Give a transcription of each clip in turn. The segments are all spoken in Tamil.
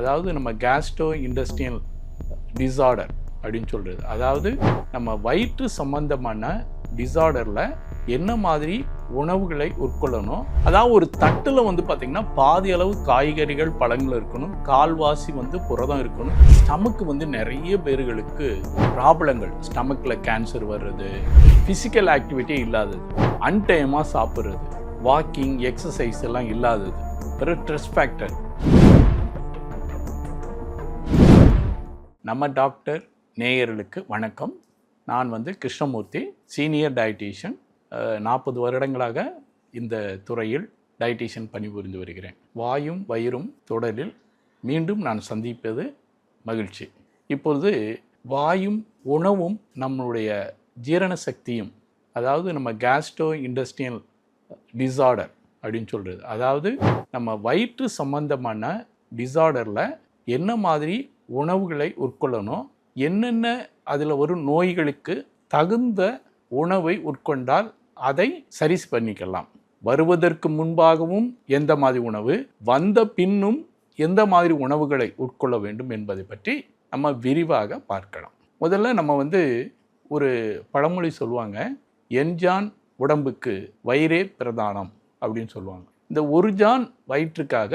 அதாவது நம்ம கேஸ்ட்ரோ இண்டஸ்ட்ரியல் டிசார்டர் அப்படின்னு சொல்கிறது அதாவது நம்ம வயிற்று சம்பந்தமான டிசார்டரில் என்ன மாதிரி உணவுகளை உட்கொள்ளணும்? அதாவது ஒரு தட்டில் வந்து பார்த்திங்கன்னா பாதி அளவு காய்கறிகள் பழங்கள் இருக்கணும். கால்வாசி வந்து புரதம் இருக்கணும். ஸ்டமக்கு வந்து நிறைய பேர்களுக்கு ப்ராப்ளங்கள் ஸ்டமக்கில் கேன்சர் வர்றது ஃபிசிக்கல் ஆக்டிவிட்டி இல்லாதது அன்டைமாக சாப்பிட்றது வாக்கிங் எக்ஸசைஸ் எல்லாம் இல்லாதது. பிறகு ட்ரெஸ் ஃபேக்டர் நம்ம டாக்டர் நேயர்களுக்கு வணக்கம். நான் வந்து கிருஷ்ணமூர்த்தி சீனியர் டயட்டீஷியன். நாற்பது வருடங்களாக இந்த துறையில் டயட்டீஷியன் பணிபுரிந்து வருகிறேன். வாயும் வயிறும் தொடரில் மீண்டும் நான் சந்திப்பது மகிழ்ச்சி. இப்பொழுது வாயும் உணவும் நம்மளுடைய ஜீரண சக்தியும் அதாவது நம்ம கேஸ்ட்ரோ இண்டஸ்ட்ரியல் டிசார்டர் அப்படின்னு சொல்கிறது அதாவது நம்ம வயிற்று சம்பந்தமான டிசார்டரில் என்ன மாதிரி உணவுகளை உட்கொள்ளணும். என்னென்ன அதில் வரும் நோய்களுக்கு தகுந்த உணவை உட்கொண்டால் அதை சரி பண்ணிக்கலாம். வருவதற்கு முன்பாகவும் எந்த மாதிரி உணவு வந்த பின்னும் எந்த மாதிரி உணவுகளை உட்கொள்ள வேண்டும் என்பதை பற்றி நம்ம விரிவாக பார்க்கலாம். முதல்ல நம்ம வந்து ஒரு பழமொழி சொல்லுவாங்க என்ஜான் உடம்புக்கு வயிறே பிரதானம் அப்படின்னு சொல்லுவாங்க. இந்த ஒரு ஜான் வயிற்றுக்காக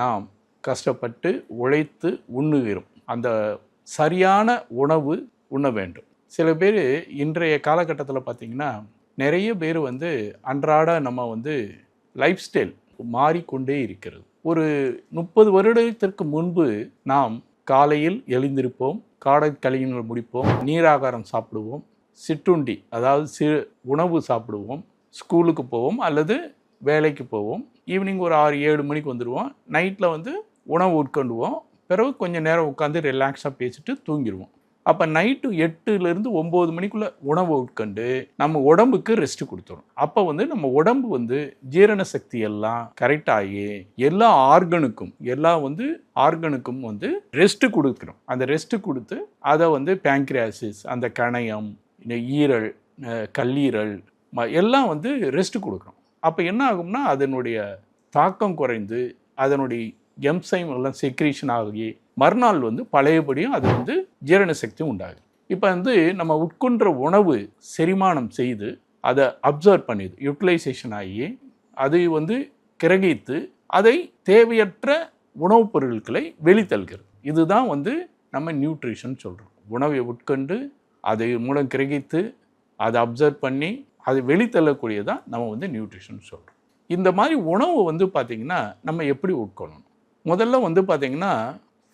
நாம் கஷ்டப்பட்டு உழைத்து உண்ணுகிறோம். அந்த சரியான உணவு உண்ண வேண்டும். சில பேர் இன்றைய காலகட்டத்தில் பார்த்திங்கன்னா நிறைய பேர் வந்து அன்றாட நம்ம வந்து லைஃப் ஸ்டைல் மாறிக்கொண்டே இருக்கிறது. ஒரு முப்பது வருடத்திற்கு முன்பு நாம் காலையில் எழுந்திருப்போம் காடை கழிவுகள் முடிப்போம் நீராகாரம் சாப்பிடுவோம் சிற்றுண்டி அதாவது சிறு உணவு சாப்பிடுவோம் ஸ்கூலுக்கு போவோம் அல்லது வேலைக்கு போவோம். ஈவினிங் ஒரு ஆறு ஏழு மணிக்கு வந்துடுவோம் நைட்டில் வந்து உணவு உட்கொண்டுவோம். பிறகு கொஞ்சம் நேரம் உட்காந்து ரிலாக்ஸாக பேசிட்டு தூங்கிடுவோம். அப்போ நைட்டு எட்டுலேருந்து ஒம்பது மணிக்குள்ளே உணவை உட்கொண்டு நம்ம உடம்புக்கு ரெஸ்ட் கொடுத்துரும். அப்போ வந்து நம்ம உடம்பு வந்து ஜீரண சக்தி எல்லாம் கரெக்டாகி எல்லா ஆர்கனுக்கும் எல்லா வந்து ஆர்கனுக்கும் வந்து ரெஸ்ட்டு கொடுக்குறோம் அந்த ரெஸ்ட்டு கொடுத்து அதை வந்து பேங்க்ரியாசிஸ் அந்த கணையம் இந்த ஈரல் கல்லீரல் ம- எல்லாம் வந்து ரெஸ்ட் கொடுக்குறோம். அப்போ என்ன ஆகும்னா அதனுடைய தாக்கம் குறைந்து அதனுடைய எம்சைம் எல்லாம் செக்ரீஷன் ஆகி மறுநாள் வந்து பழையபடியும் அது வந்து ஜீரண சக்தி உண்டாகுது. இப்போ வந்து நம்ம உட்கொன்ற உணவு செரிமானம் செய்து அதை அப்சர்வ் பண்ணிது. யூட்டிலைசேஷன் ஆகி அதை வந்து கிரகித்து அதை தேவையற்ற உணவுப் பொருட்களை வெளித்தல்கிறது. இதுதான் வந்து நம்ம நியூட்ரிஷன் சொல்கிறோம் உணவை உட்கொண்டு அதை மூலம் கிரகித்து அதை அப்சர்வ் பண்ணி அதை வெளித்தள்ளக்கூடியதான் நம்ம வந்து நியூட்ரிஷன் சொல்கிறோம் இந்த மாதிரி உணவு வந்து பார்த்திங்கன்னா நம்ம எப்படி உட்கொள்ளணும்? முதல்ல வந்து பார்த்திங்கன்னா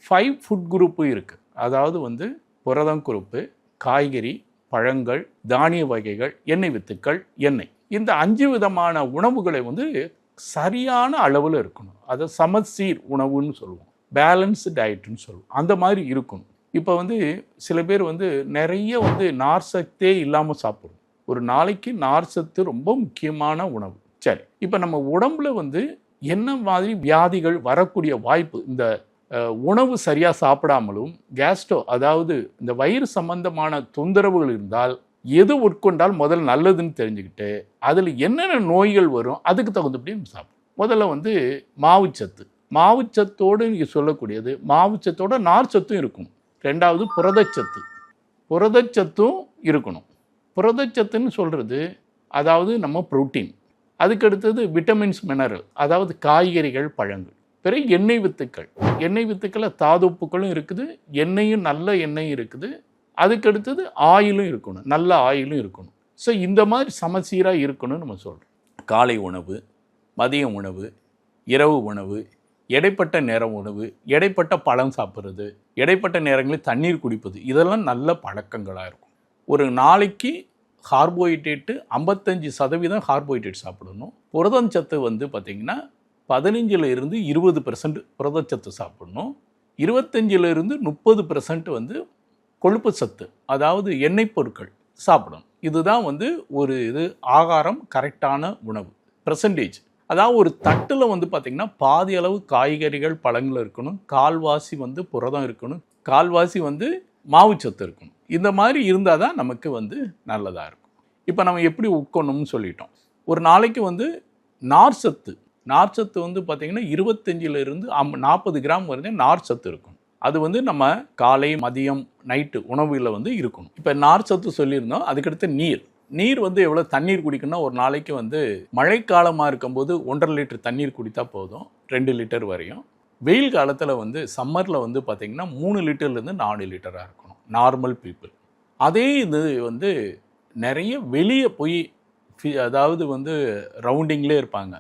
ஃபைவ் ஃபுட் குரூப்பு இருக்குது அதாவது வந்து புரதம் குரூப்பு காய்கறி பழங்கள் தானிய வகைகள் எண்ணெய் வித்துக்கள் எண்ணெய். இந்த அஞ்சு விதமான உணவுகளை வந்து சரியான அளவில் இருக்கணும். அதை சமச்சீர் உணவுன்னு சொல்லுவோம். பேலன்ஸ் டயட்னு சொல்லுவோம். அந்த மாதிரி இருக்கணும். இப்போ வந்து சில பேர் வந்து நிறைய வந்து நார் சத்தே இல்லாமல் சாப்பிடுவோம் ஒரு நாளைக்கு நார் சத்து ரொம்ப முக்கியமான உணவு. சரி இப்போ நம்ம உடம்புல வந்து என்ன மாதிரி வியாதிகள் வரக்கூடிய வாய்ப்பு இந்த உணவு சரியாக சாப்பிடாமலும் கேஸ்ட்ரோ அதாவது இந்த வயிறு சம்பந்தமான தொந்தரவுகள் இருந்தால் எது உட்கொண்டால் முதல்ல நல்லதுன்னு தெரிஞ்சுக்கிட்டு அதில் என்னென்ன நோய்கள் வரும் அதுக்கு தகுந்தபடி நம்ம சாப்பிடும் முதல்ல வந்து மாவுச்சத்து. மாவுச்சத்தோடு நீங்கள் சொல்லக்கூடியது மாவுச்சத்தோட நார்ச்சத்தும் இருக்கும். ரெண்டாவது புரதச்சத்து. புரதச்சத்தும் இருக்கணும். புரதச்சத்துன்னு சொல்கிறது அதாவது நம்ம புரோட்டீன். அதுக்கு அடுத்தது விட்டமின்ஸ் மினரல் அதாவது காய்கறிகள் பழங்கள். பிறகு எண்ணெய் வித்துக்கள். எண்ணெய் வித்துக்களில் தாதுப்புக்களும் இருக்குது எண்ணெயும் நல்ல எண்ணெயும் இருக்குது. அதுக்கடுத்தது ஆயிலும் இருக்கணும் நல்ல ஆயிலும் இருக்கணும். ஸோ இந்த மாதிரி சமச்சீராக இருக்கணும்னு நம்ம சொல்கிறோம் காலை உணவு மதிய உணவு இரவு உணவு இடைப்பட்ட நேரம் உணவு இடைப்பட்ட பழம் சாப்பிட்றது இடைப்பட்ட நேரங்களில் தண்ணீர் குடிப்பது இதெல்லாம் நல்ல பழக்கங்களாக இருக்கும். ஒரு நாளைக்கு கார்போஹைட்ரேட்டு ஐம்பத்தஞ்சு சதவீதம் கார்போஹைட்ரேட் சாப்பிடணும். புரதச்சத்து வந்து பார்த்திங்கன்னா பதினஞ்சில் இருந்து இருபது பெர்சன்ட் புரதச்சத்து சாப்பிடணும். இருபத்தஞ்சில் இருந்து முப்பது பெர்சன்ட் வந்து கொழுப்பு சத்து அதாவது எண்ணெய் பொருட்கள் சாப்பிடணும். இதுதான் வந்து ஒரு இது ஆகாரம் கரெக்டான உணவு பெர்சன்டேஜ் அதாவது ஒரு தட்டில் வந்து பார்த்திங்கன்னா பாதி அளவு காய்கறிகள் பழங்கள் இருக்கணும். கால்வாசி வந்து புரதம் இருக்கணும். கால்வாசி வந்து மாவுச்சத்து இருக்கணும். இந்த மாதிரி இருந்தால் தான் நமக்கு வந்து நல்லதாக இருக்கும். இப்போ நம்ம எப்படி உட்கணும்னு சொல்லிட்டோம். ஒரு நாளைக்கு வந்து நார் சத்து. நார்ச்சத்து வந்து பார்த்திங்கன்னா இருபத்தஞ்சிலிருந்து அம் நாற்பது கிராம் வரைக்கும் நார்ச்சத்து இருக்கும். அது வந்து நம்ம காலை மதியம் நைட்டு உணவுகளில் வந்து இருக்கணும். இப்போ நார்ச்சத்து சொல்லியிருந்தோம். அதுக்கடுத்து நீர். நீர் வந்து எவ்வளோ தண்ணீர் குடிக்கணும்னா ஒரு நாளைக்கு வந்து மழைக்காலமாக இருக்கும்போது ஒன்றரை லிட்டர் தண்ணீர் குடித்தா போதும். ரெண்டு லிட்டர் வரையும். வெயில் காலத்தில் வந்து சம்மரில் வந்து பார்த்திங்கன்னா மூணு லிட்டர்லேருந்து நாலு லிட்டராக இருக்கணும். நார்மல் பீப்புள் அதே இது வந்து நிறைய வெளியே போய் ஃபி- அதாவது வந்து ரவுண்டிங்லேயே இருப்பாங்க.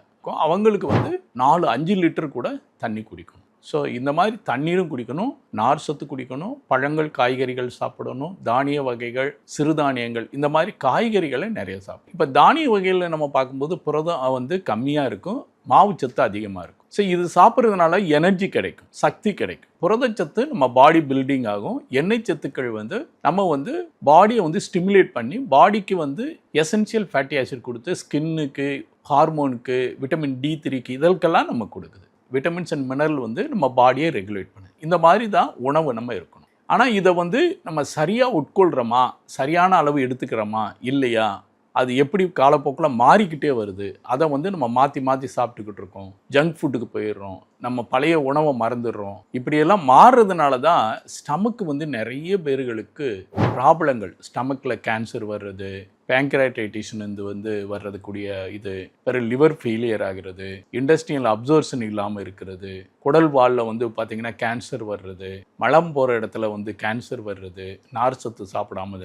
அவங்களுக்கு வந்து நாலு அஞ்சு லிட்டர் கூட தண்ணி குடிக்கணும். ஸோ இந்த மாதிரி தண்ணீரும் குடிக்கணும் நார் சத்து குடிக்கணும் பழங்கள் காய்கறிகள் சாப்பிடணும் தானிய வகைகள் சிறுதானியங்கள் இந்த மாதிரி காய்கறிகளை நிறைய சாப்பிடும் இப்போ தானிய வகைகளில் நம்ம பார்க்கும்போது புரதம் வந்து கம்மியாக இருக்கும். மாவுச்சத்து அதிகமாக இருக்கும். ஸோ இது சாப்பிட்றதுனால எனர்ஜி கிடைக்கும் சக்தி கிடைக்கும். புரதச்சத்து நம்ம பாடி பில்டிங் ஆகும். எண்ணெய் சத்துக்கள் வந்து நம்ம வந்து பாடியை வந்து ஸ்டிமுலேட் பண்ணி பாடிக்கு வந்து எசென்சியல் ஃபேட்டி ஆசிட் கொடுத்து ஸ்கின்னுக்கு ஹார்மோனுக்கு விட்டமின் டி த்ரீக்கு இதற்கெல்லாம் நம்ம கொடுக்குது. விட்டமின்ஸ் அண்ட் மினரல் வந்து நம்ம பாடியை ரெகுலேட் பண்ணுது. இந்த மாதிரி தான் உணவு நம்ம இருக்கணும். ஆனால் இதை வந்து நம்ம சரியாக உட்கொள்கிறோமா சரியான அளவு எடுத்துக்கிறோமா? இல்லையா? அது எப்படி காலப்போக்கில் மாறிக்கிட்டே வருது அதை வந்து நம்ம மாற்றி மாற்றி சாப்பிட்டுக்கிட்டு இருக்கோம். ஜங்க் ஃபுட்டுக்கு போயிடுறோம். நம்ம பழைய உணவை மறந்துடுறோம். இப்படியெல்லாம் மாறுறதுனால தான் ஸ்டமக்கு வந்து நிறைய பேர்களுக்கு ப்ராப்ளங்கள். ஸ்டமக்கில் கேன்சர் வர்றது பேங்க்ரைட்டைட்டிஷன் இது வந்து வர்றதுக்கூடிய இது பிறகு லிவர் ஃபெயிலியர் ஆகிறது இண்டஸ்ட்ரியல் அப்சர்ஷன் இல்லாமல் இருக்கிறது குடல் வாலில் வந்து பார்த்திங்கன்னா கேன்சர் வர்றது மலம் போகிற இடத்துல வந்து கேன்சர் வர்றது நார் சத்து சாப்பிடாம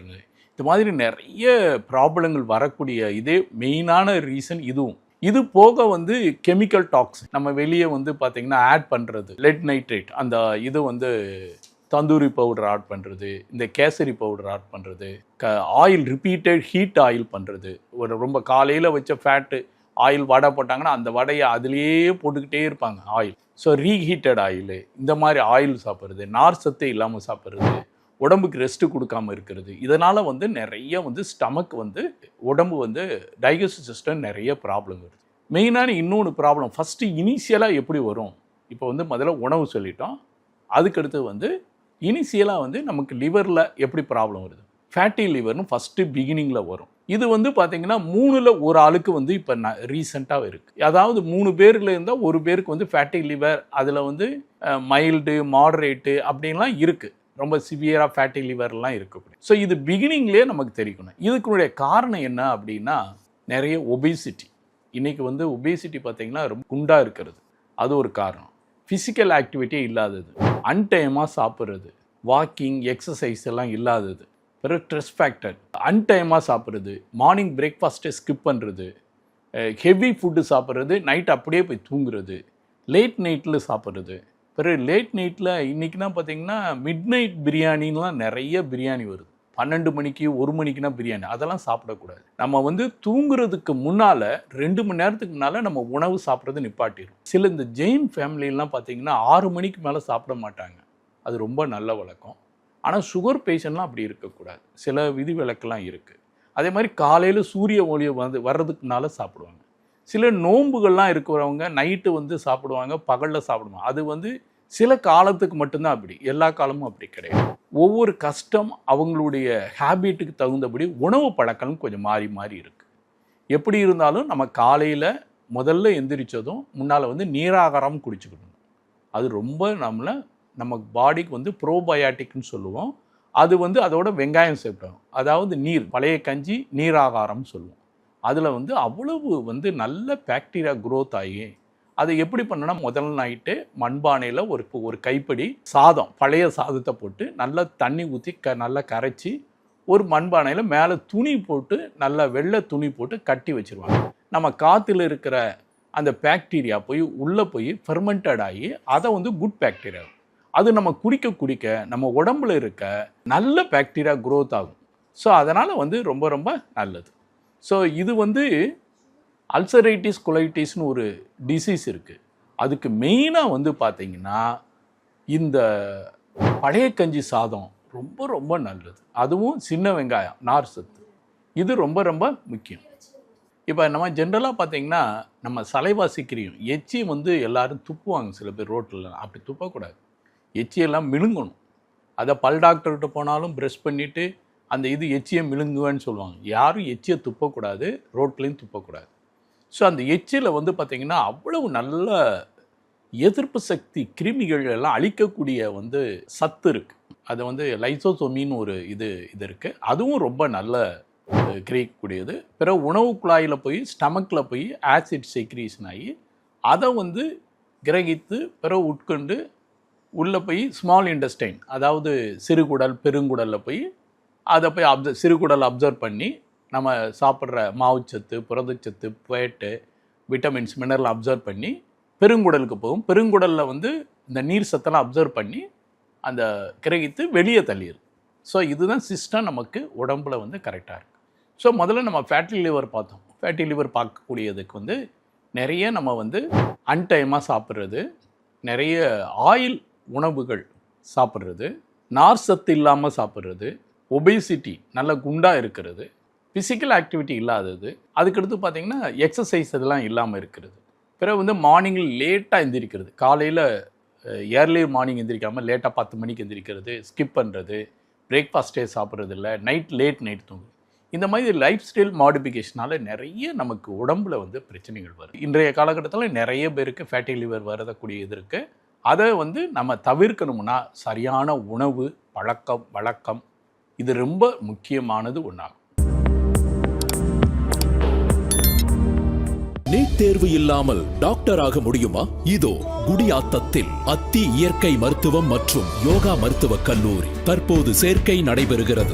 இது மாதிரி நிறைய ப்ராப்ளங்கள் வரக்கூடிய இதே மெயினான ரீசன் இதுவும். இது போக வந்து கெமிக்கல் டாக்ஸ். நம்ம வெளியே வந்து பார்த்திங்கன்னா ஆட் பண்ணுறது லெட் நைட்ரேட் அந்த இது வந்து தந்தூரி பவுடர் ஆட் பண்ணுறது இந்த கேசரி பவுடர் ஆட் பண்ணுறது க ஆயில் ரிப்பீட்டட் ஹீட் ஆயில் பண்ணுறது ஒரு ரொம்ப காலையில் வச்ச ஃபேட்டு ஆயில் வடை போட்டாங்கன்னா அந்த வடையை அதுலேயே போட்டுக்கிட்டே இருப்பாங்க ஆயில் ஸோ ரீஹீட்டட் ஆயிலு இந்த மாதிரி ஆயில் சாப்பிட்றது நார் சத்தே இல்லாமல் சாப்பிட்றது உடம்புக்கு ரெஸ்ட்டு கொடுக்காம இருக்கிறது. இதனால் வந்து நிறைய வந்து ஸ்டமக் வந்து உடம்பு வந்து டைஜஸ்டிவ் சிஸ்டம் நிறைய ப்ராப்ளம் வருது. மெயினான இன்னொன்று ப்ராப்ளம் ஃபஸ்ட்டு இனிஷியலாக எப்படி வரும்? இப்போ வந்து முதல்ல உணவு சொல்லிட்டோம். அதுக்கடுத்து வந்து இனிஷியலாக வந்து நமக்கு லிவரில் எப்படி ப்ராப்ளம் வருது? ஃபேட்டி லிவர்னு ஃபஸ்ட்டு பிகினிங்கில் வரும். இது வந்து பார்த்திங்கன்னா மூணில் ஒரு ஆளுக்கு வந்து இப்போ ந ரீசெண்டாக இருக்குது அதாவது மூணு பேரில் இருந்தால் ஒரு பேருக்கு வந்து ஃபேட்டி லிவர் அதில் வந்து மைல்டு மாடரேட்டு அப்படின்லாம் இருக்குது ரொம்ப சிவியராக ஃபேட்டி லிவர்லாம் இருக்கக்கூடிய. ஸோ இது பிகினிங்லேயே நமக்கு தெரியணும் இதுக்குடைய காரணம் என்ன அப்படின்னா நிறைய ஒபேசிட்டி இன்றைக்கி வந்து ஒபேசிட்டி பார்த்திங்கன்னா ரொம்ப குண்டாக இருக்கிறது. அது ஒரு காரணம். ஃபிசிக்கல் ஆக்டிவிட்டியே இல்லாதது. அன்டைமாக சாப்பிட்றது. வாக்கிங் எக்ஸசைஸ் எல்லாம் இல்லாதது. பிறகு ஸ்ட்ரெஸ் ஃபேக்டர் அன்டைமாக சாப்பிட்றது. மார்னிங் பிரேக்ஃபாஸ்ட்டை ஸ்கிப் பண்ணுறது ஹெவி ஃபுட்டு சாப்பிட்றது. நைட் அப்படியே போய் தூங்குறது. லேட் நைட்டில் சாப்பிட்றது. பிறகு லேட் நைட்டில் இன்றைக்கினா பார்த்தீங்கன்னா மிட் நைட் பிரியாணின்லாம் நிறைய பிரியாணி வருது. பன்னெண்டு மணிக்கு ஒரு மணிக்குனா பிரியாணி. அதெல்லாம் சாப்பிடக்கூடாது. நம்ம வந்து தூங்குறதுக்கு முன்னால் ரெண்டு மணி நேரத்துக்கு முன்னால் நம்ம உணவு சாப்பிட்றது நிப்பாட்டிடும் சில இந்த ஜெயின் ஃபேமிலிலாம் பார்த்தீங்கன்னா ஆறு மணிக்கு மேலே சாப்பிட மாட்டாங்க. அது ரொம்ப நல்ல வழக்கம். ஆனால் சுகர் பேஷண்ட்லாம் அப்படி இருக்கக்கூடாது. சில விதிவிலக்கெல்லாம் இருக்குது அதே மாதிரி காலையில் சூரிய ஒளி வந்து வர்றதுக்குனால சாப்பிடுவாங்க. சில நோன்புகள்லாம் இருக்கிறவங்க நைட்டு வந்து சாப்பிடுவாங்க பகலில் சாப்பிடுவாங்க. அது வந்து சில காலத்துக்கு மட்டும்தான் அப்படி. எல்லா காலமும் அப்படி கிடையாது. ஒவ்வொரு கஷ்டம் அவங்களுடைய ஹேபிட்டுக்கு தகுந்தபடி உணவு பழக்கம் கொஞ்சம் மாறி மாறி இருக்குது எப்படி இருந்தாலும் நம்ம காலையில் முதல்ல எந்திரிச்சதும் முன்னால் வந்து நீராகாரம் குடிச்சுக்கணும். அது ரொம்ப நம்மளை நம்ம பாடிக்கு வந்து ப்ரோபயாட்டிக்னு சொல்லுவோம். அது வந்து அதோட வெங்காயம் சேர்ப்போம் அதாவது நீர் பழைய கஞ்சி நீராகாரம் சொல்லுவோம். அதில் வந்து அவ்வளவு வந்து நல்ல பாக்டீரியா குரோத் ஆகி அதை எப்படி பண்ணனா முதல் நைட்டு மண்பானையில் ஒரு ஒரு கைப்படி சாதம் பழைய சாதத்தை போட்டு நல்லா தண்ணி ஊற்றி க நல்லா கரைச்சி ஒரு மண்பானையில் மேலே துணி போட்டு நல்லா வெள்ளை துணி போட்டு கட்டி வச்சிருவாங்க. நம்ம காற்றுல இருக்கிற அந்த பாக்டீரியா போய் உள்ளே போய் ஃபெர்மெண்டட் ஆகி அதை வந்து குட் பாக்டீரியா அது நம்ம குடிக்க குடிக்க நம்ம உடம்புல இருக்க நல்ல பாக்டீரியா குரோத் ஆகும். ஸோ அதனால் வந்து ரொம்ப ரொம்ப நல்லது. ஸோ இது வந்து அல்சரைட்டிஸ் கொலைட்டிஸ்னு ஒரு டிசீஸ் இருக்குது அதுக்கு மெயினாக வந்து பார்த்தீங்கன்னா இந்த பழைய கஞ்சி சாதம் ரொம்ப ரொம்ப நல்லது. அதுவும் சின்ன வெங்காயம் நார் சத்து. இது ரொம்ப ரொம்ப முக்கியம். இப்போ நம்ம ஜென்ரலாக பார்த்தீங்கன்னா நம்ம சலைவாசிக்கிறியும் எச்சி வந்து எல்லாரும் துப்புவாங்க சில பேர் ரோட்டில் அப்படி துப்பக்கூடாது. எச்சியெல்லாம் மிழுங்கணும் அதை பல் டாக்டர்கிட்ட போனாலும் ப்ரெஷ் பண்ணிவிட்டு அந்த இது எச்சியை மிழுங்குவேன்னு சொல்லுவாங்க. யாரும் எச்சியை துப்பக்கூடாது ரோட்லேயும் துப்பக்கூடாது. ஸோ அந்த எச்சியில் வந்து பார்த்திங்கன்னா அவ்வளவு நல்ல எதிர்ப்பு சக்தி கிருமிகள் எல்லாம் அழிக்கக்கூடிய வந்து சத்து இருக்குது அது வந்து லைசோசோமின்னு ஒரு இது இது இருக்குது அதுவும் ரொம்ப நல்ல கிரகிக்கக்கூடியது. பிறகு உணவு குழாயில் போய் ஸ்டமக்கில் போய் ஆசிட் செக்ரீஷன் ஆகி அதை வந்து கிரகித்து பிறகு உட்கொண்டு உள்ளே போய் ஸ்மால் இண்டஸ்டைன் அதாவது சிறுகுடல் பெருங்குடலில் போய் அதை போய் அப்சர் சிறுகுடல் அப்சர்வ் பண்ணி நம்ம சாப்பிட்ற மாவுச்சத்து புரதச்சத்து பேட்டு விட்டமின்ஸ் மினரல் அப்சர்வ் பண்ணி பெருங்குடலுக்கு போகும். பெருங்குடலில் வந்து இந்த நீர் சத்தெல்லாம் அப்சர்வ் பண்ணி அந்த கிரகித்து வெளியே தள்ளிடுது ஸோ இதுதான் சிஸ்டம் நமக்கு உடம்புல வந்து கரெக்டாக இருக்குது ஸோ முதல்ல நம்ம ஃபேட்டி லிவர் பார்த்தோம். ஃபேட்டி லிவர் பார்க்கக்கூடியதுக்கு வந்து நிறைய நம்ம வந்து அன்டைமாக சாப்பிட்றது நிறைய ஆயில் உணவுகள் சாப்பிட்றது நார் சத்து இல்லாமல் சாப்பிட்றது ஒபேசிட்டி நல்ல குண்டாக இருக்கிறது. ஃபிசிக்கல் ஆக்டிவிட்டி இல்லாதது. அதுக்கடுத்து பார்த்தீங்கன்னா எக்ஸசைஸ் இதெல்லாம் இல்லாமல் இருக்கிறது. பிறகு வந்து மார்னிங்கில் லேட்டாக எந்திரிக்கிறது. காலையில் ஏர்லி மார்னிங் எந்திரிக்காமல் லேட்டாக பத்து மணிக்கு எந்திரிக்கிறது ஸ்கிப் பண்ணுறது பிரேக்ஃபாஸ்ட்டே சாப்பிட்றது இல்லை நைட் லேட் நைட் தூங்கு. இந்த மாதிரி லைஃப் ஸ்டைல் மாடிஃபிகேஷனால நிறைய நமக்கு உடம்புல வந்து பிரச்சனைகள் வருது. இன்றைய காலகட்டத்தில் நிறைய பேருக்கு ஃபேட்டி லிவர் வரதக்கூடிய இது இருக்குது அதை வந்து நம்ம தவிர்க்கணும்னா சரியான உணவு பழக்கம் வழக்கம் இது ரொம்ப முக்கியமானது ஒன்றாகும் நீட் தேர்வு இல்லாமல் டாக்டர் ஆக முடியுமா? இதோ குடியாத்தத்தில் அத்தி இயற்கை மருத்துவம் மற்றும் யோகா மருத்துவக் கல்லூரி தற்போது சேர்க்கை நடைபெறுகிறது.